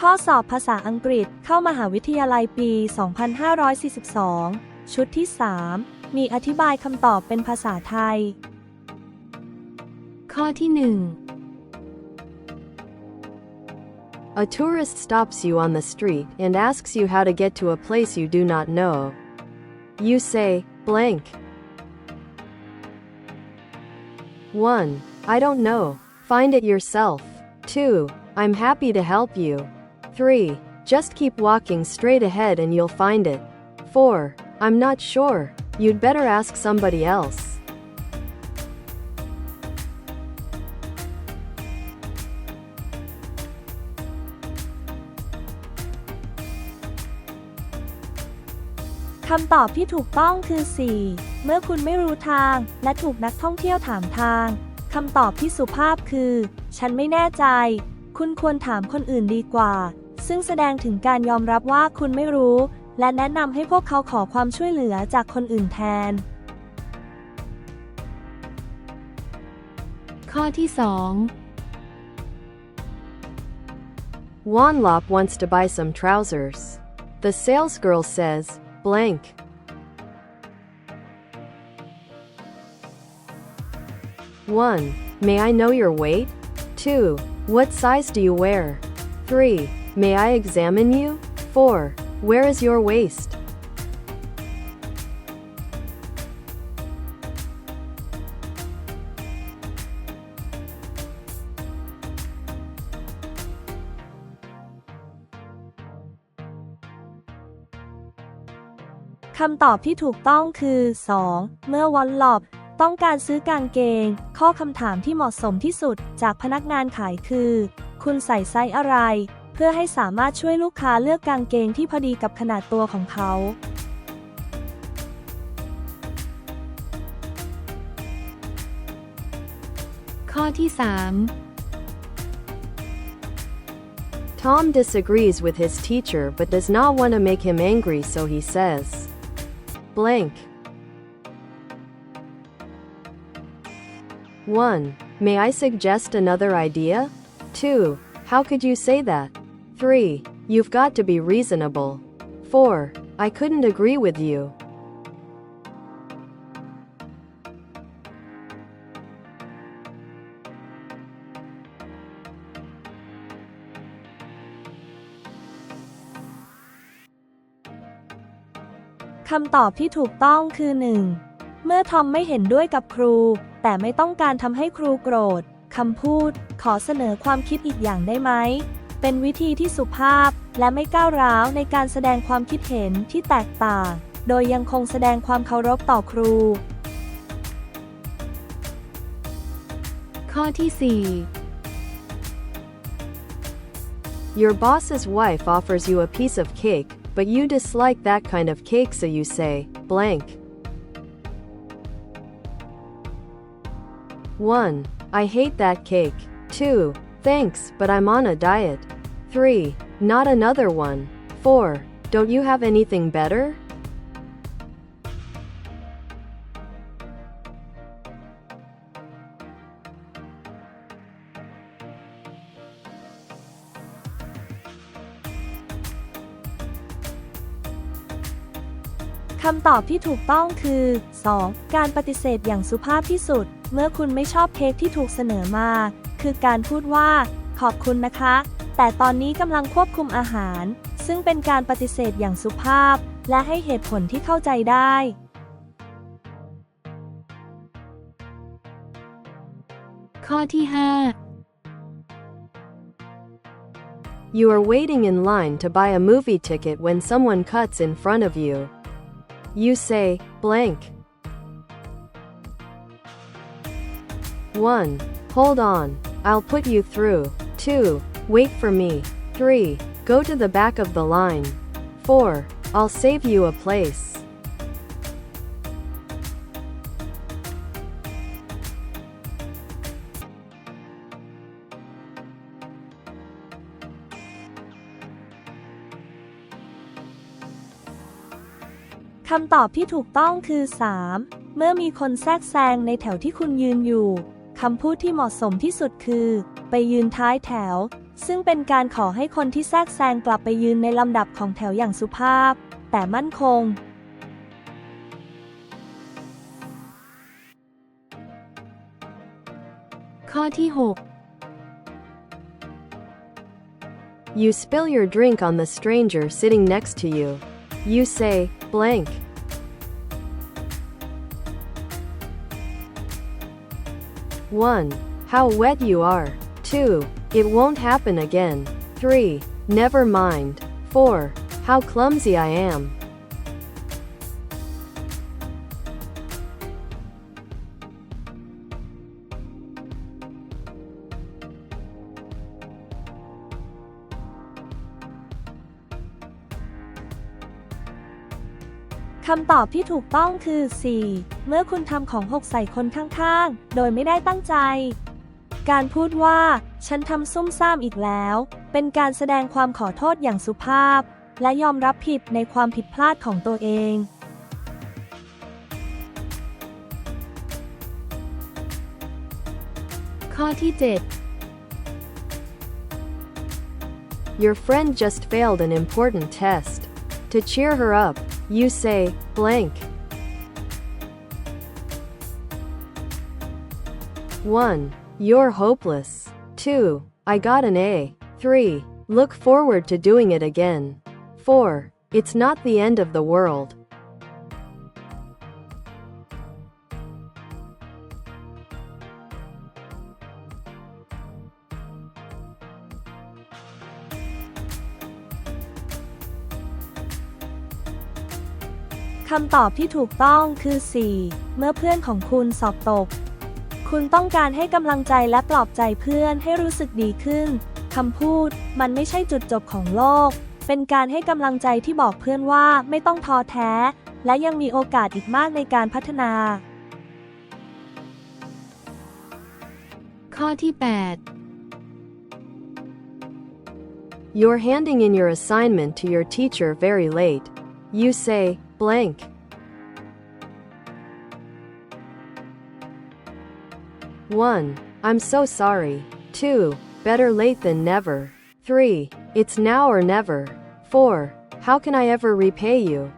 ข้อสอบภาษาอังกฤษเข้ามหาวิทยาลัยปี 2542 ชุดที่ 3 มีอธิบายคำตอบเป็นภาษาไทย ข้อที่ 1 A tourist stops you on the street and asks you how to get to a place you do not know. You say, blank. 1. I don't know. Find it yourself. 2. I'm happy to help you. 3. Just keep walking straight ahead and you'll find it. 4. I'm not sure. You'd better ask somebody else. คำตอบที่ถูกต้องคือ 4 เมื่อคุณไม่รู้ทางและถูกนักท่องเที่ยวถามทาง คำตอบที่สุภาพคือ ฉันไม่แน่ใจ คุณควรถามคนอื่นดีกว่า ซึ่งแสดงถึงการยอมรับว่าคุณไม่รู้ และแนะนำให้พวกเขาขอความช่วยเหลือจากคนอื่นแทน1ข้อที่ Wanlop wants to buy some trousers. The salesgirl says, blank. 1. May I know your weight? 2. What size do you wear? 3. May I examine you? 4. Where is your waist? คำตอบที่ถูกต้องคือ 2. เมื่อวอลลอบต้องการซื้อกางเกง ข้อคำถามที่เหมาะสมที่สุดจากพนักงานขายคือ คุณใส่ไซส์อะไร เพื่อให้สามารถช่วยลูกค้าเลือกกางเกงที่พอดีกับขนาดตัวของเขา ข้อที่ Tom disagrees with his teacher but does not want to make him angry so he says, blank. 1. May I suggest another idea? 2. How could you say that? 3. You've got to be reasonable. 4. I couldn't agree with you. คำตอบที่ถูกต้องคือ 1. เมื่อทอมไม่เห็นด้วยกับครู แต่ไม่ต้องการทำให้ครูโกรธ คำพูด ขอเสนอความคิดอีกอย่างได้ไหม เป็นวิธีที่สุภาพ และไม่ก้าวร้าวในการแสดงความคิดเห็นที่แตกต่าง โดยยังคงแสดงความเคารพต่อครู ข้อที่ Your boss's wife offers you a piece of cake, but you dislike that kind of cake so you say, blank. 1. I hate that cake. 2. Thanks, but I'm on a diet. 3. Not another one. 4. Don't you have anything better? คำตอบที่ถูกต้องคือ 2. การปฏิเสธอย่างสุภาพที่สุด เมื่อคุณไม่ชอบเค้กที่ถูกเสนอมา คือการพูดว่า ขอบคุณนะคะ แต่ตอนนี้กำลังควบคุมอาหาร ซึ่งเป็นการปฏิเสธอย่างสุภาพ และให้เหตุผลที่เข้าใจได้4ข้อที่ You are waiting in line to buy a movie ticket when someone cuts in front of you. You say, blank. 1. Hold on. I'll put you through. 2. Wait for me. 3. Go to the back of the line. 4. I'll save you a place. คำตอบที่ถูกต้องคือ 3. เมื่อมีคนแทรกแซงในแถวที่คุณยืนอยู่ คำพูดที่เหมาะสมที่สุดคือ ไปยืนท้ายแถว ซึ่งเป็นการขอให้คนที่แทรกแซงกลับไปยืนในลำดับของแถวอย่างสุภาพ แต่มั่นคง ข้อที่ You spill your drink on the stranger sitting next to you. You say, blank. One, how wet you are. 2. It won't happen again. 3. Never mind. 4. How clumsy I am. คำตอบที่ถูกต้องคือ 4 เมื่อคุณทำของหกใส่คนข้างๆ โดยไม่ได้ตั้งใจ การพูดว่า ฉันทำซุ่มซ่ามอีกแล้ว เป็นการแสดงความขอโทษอย่างสุภาพ และยอมรับผิดในความผิดพลาดของตัวเองข้อที่ Your friend just failed an important test. To cheer her up, you say, blank. 1. You're hopeless. 2. I got an A. 3. Look forward to doing it again. 4. It's not the end of the world. คำตอบที่ถูกต้องคือ 4 เมื่อเพื่อนของคุณสอบตก คุณต้องการให้กำลังใจและปลอบใจเพื่อนให้รู้สึกดีขึ้น คำพูด มันไม่ใช่จุดจบของโลก เป็นการให้กำลังใจที่บอกเพื่อนว่าไม่ต้องท้อแท้ และยังมีโอกาสอีกมากในการพัฒนา ข้อที่ You're handing in your assignment to your teacher very late. You say, blank. 1. I'm so sorry. 2. Better late than never. 3. It's now or never. 4. How can I ever repay you?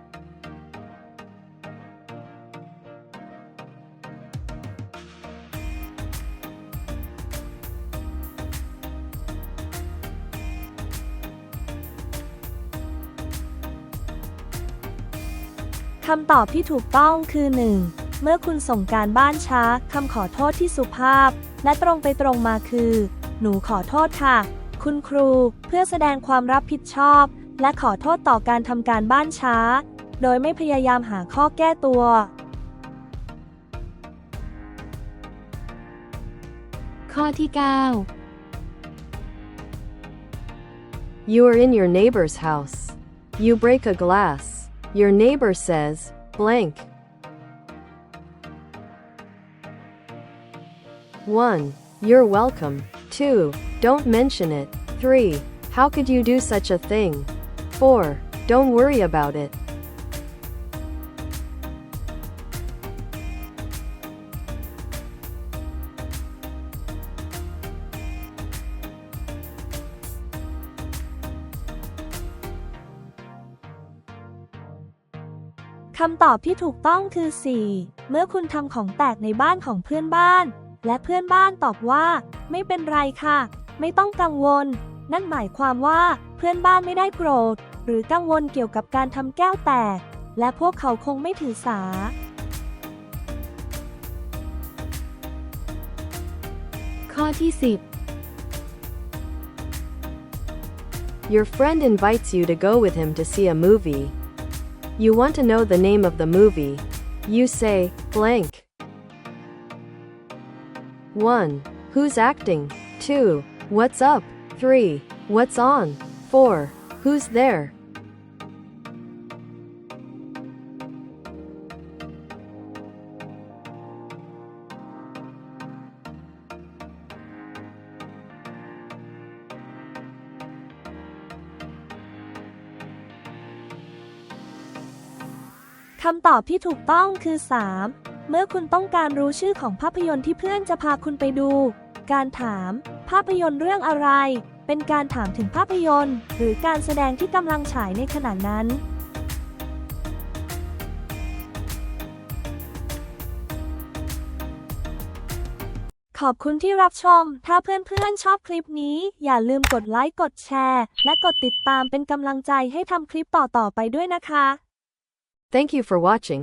คำตอบที่ถูกต้องคือ 1. เมื่อคุณส่งการบ้านช้าคำขอโทษที่สุภาพ และตรงไปตรงมาคือ หนูขอโทษค่ะ คุณครูเพื่อแสดงความรับผิดชอบ และขอโทษต่อการทำการบ้านช้า โดยไม่พยายามหาข้อแก้ตัว8ข้อที่ You are in your neighbor's house. You break a glass. Your neighbor says, blank. 1. You're welcome. 2. Don't mention it. 3. How could you do such a thing? 4. Don't worry about it. คำตอบที่ถูกต้องคือ 4 เมื่อคุณทำของแตกในบ้านของเพื่อนบ้าน และเพื่อนบ้านตอบว่า ไม่เป็นไรค่ะ ไม่ต้องกังวล นั่นหมายความว่าเพื่อนบ้านไม่ได้โกรธ หรือกังวลเกี่ยวกับการทำแก้วแตก และพวกเขาคงไม่ถือสา9ข้อที่ Your friend invites you to go with him to see a movie. You want to know the name of the movie. You say, blank. 1. Who's acting? 2. What's up? 3. What's on? 4. Who's there? คำตอบที่ถูกต้องคือ 3 เมื่อคุณต้องการรู้ชื่อของภาพยนตร์ที่เพื่อนจะพาคุณไปดู การถาม ภาพยนตร์เรื่องอะไร เป็นการถามถึงภาพยนตร์ หรือการแสดงที่กำลังฉายในขณะนั้น ขอบคุณที่รับชม ถ้าเพื่อนๆชอบคลิปนี้ อย่าลืมกดไลค์ กดแชร์ และกดติดตามเป็นกำลังใจให้ทำคลิปต่อๆไปด้วยนะคะ Thank you for watching.